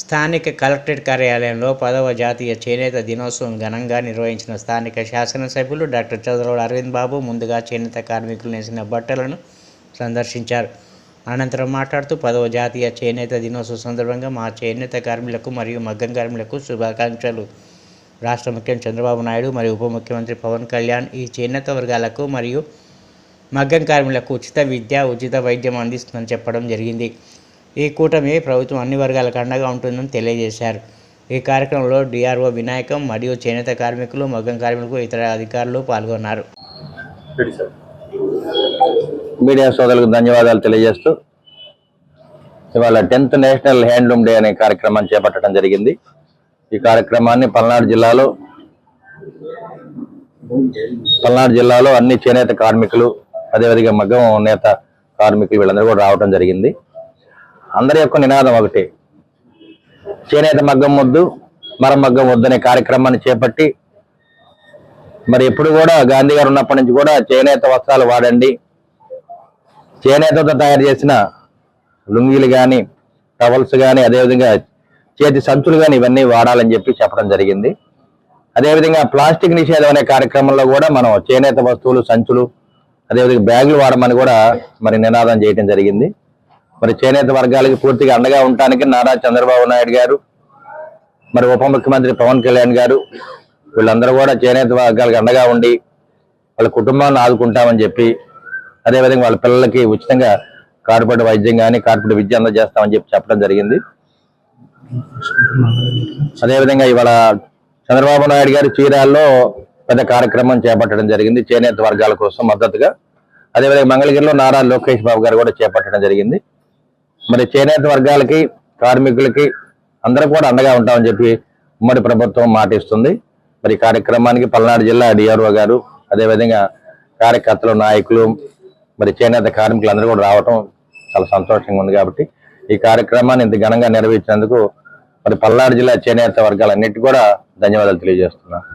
స్థానిక కలెక్టరేట్ కార్యాలయంలో పదవ జాతీయ చేనేత దినోత్సవం ఘనంగా నిర్వహించిన స్థానిక శాసనసభ్యులు డాక్టర్ చంద్రబాబు అరవింద్ బాబు ముందుగా చేనేత కార్మికులు నేసిన బట్టలను సందర్శించారు. అనంతరం మాట్లాడుతూ పదవ జాతీయ చేనేత దినోత్సవం సందర్భంగా మా చేనేత కార్మికులకు మరియు మగ్గం కార్మికులకు శుభాకాంక్షలు. రాష్ట్ర ముఖ్యమంత్రి చంద్రబాబు నాయుడు మరియు ఉప ముఖ్యమంత్రి పవన్ కళ్యాణ్ ఈ చేనేత వర్గాలకు మరియు మగ్గం కార్మికులకు ఉచిత విద్య ఉచిత వైద్యం అందిస్తుందని చెప్పడం జరిగింది. ఈ కూటమి ప్రభుత్వం అన్ని వర్గాలకు అండగా ఉంటుందని తెలియజేశారు. ఈ కార్యక్రమంలో డిఆర్ఓ వినాయకం మరియు చేనేత కార్మికులు మగ్గం కార్మికులు ఇతర అధికారులు పాల్గొన్నారు. మీడియా సోదరులకు ధన్యవాదాలు తెలియజేస్తూ ఇవాళ టెన్త్ నేషనల్ హ్యాండ్లూమ్ డే అనే కార్యక్రమాన్ని చేపట్టడం జరిగింది. ఈ కార్యక్రమాన్ని పల్నాడు జిల్లాలో పల్నాడు జిల్లాలో అన్ని చేనేత కార్మికులు అదేవిధంగా మగ్గం నేత కార్మికులు వీళ్ళందరూ కూడా రావడం జరిగింది. అందరి యొక్క నినాదం ఒకటి. చేనేత మగ్గం వద్దు మరం మగ్గం కార్యక్రమాన్ని చేపట్టి మరి ఎప్పుడు కూడా గాంధీ గారు ఉన్నప్పటి నుంచి కూడా చేనేత వస్త్రాలు వాడండి. చేనేతతో తయారు చేసిన లుంగీలు కానీ టవల్స్ కానీ అదేవిధంగా చేతి సంచులు కానీ ఇవన్నీ వాడాలని చెప్పి చెప్పడం జరిగింది. అదేవిధంగా ప్లాస్టిక్ నిషేధం అనే కార్యక్రమంలో కూడా మనం చేనేత వస్తువులు సంచులు అదేవిధంగా బ్యాగులు వాడమని కూడా మరి నినాదం చేయడం జరిగింది. మరి చేనేత వర్గాలకి పూర్తిగా అండగా ఉండటానికి నారా చంద్రబాబు నాయుడు గారు మరి ఉప ముఖ్యమంత్రి పవన్ కళ్యాణ్ గారు వీళ్ళందరూ కూడా చేనేత వర్గాలకు అండగా ఉండి వాళ్ళ కుటుంబాన్ని ఆదుకుంటామని చెప్పి అదేవిధంగా వాళ్ళ పిల్లలకి ఉచితంగా కార్పొరేట్ వైద్యం కానీ కార్పొరేట్ విద్య అందజేస్తామని చెప్పి చెప్పడం జరిగింది. అదేవిధంగా ఇవాళ చంద్రబాబు నాయుడు గారి చీరాల్లో పెద్ద కార్యక్రమం చేపట్టడం జరిగింది చేనేత వర్గాల కోసం మద్దతుగా. అదేవిధంగా మంగళగిరిలో నారా లోకేష్ బాబు గారు కూడా చేపట్టడం జరిగింది. మరి చేనేత వర్గాలకి కార్మికులకి అందరూ కూడా అండగా ఉంటామని చెప్పి ఉమ్మడి ప్రభుత్వం మాటిస్తుంది. మరి కార్యక్రమానికి పల్నాడు జిల్లా డిఆర్ఓ గారు అదేవిధంగా కార్యకర్తలు నాయకులు మరి చేనేత కార్మికులు అందరూ కూడా రావటం చాలా సంతోషంగా ఉంది కాబట్టి ఈ కార్యక్రమాన్ని ఇంత ఘనంగా నిర్వహించినందుకు మరి పల్నాడు జిల్లా చేనేత వర్గాలన్నిటి కూడా ధన్యవాదాలు తెలియజేస్తున్నాను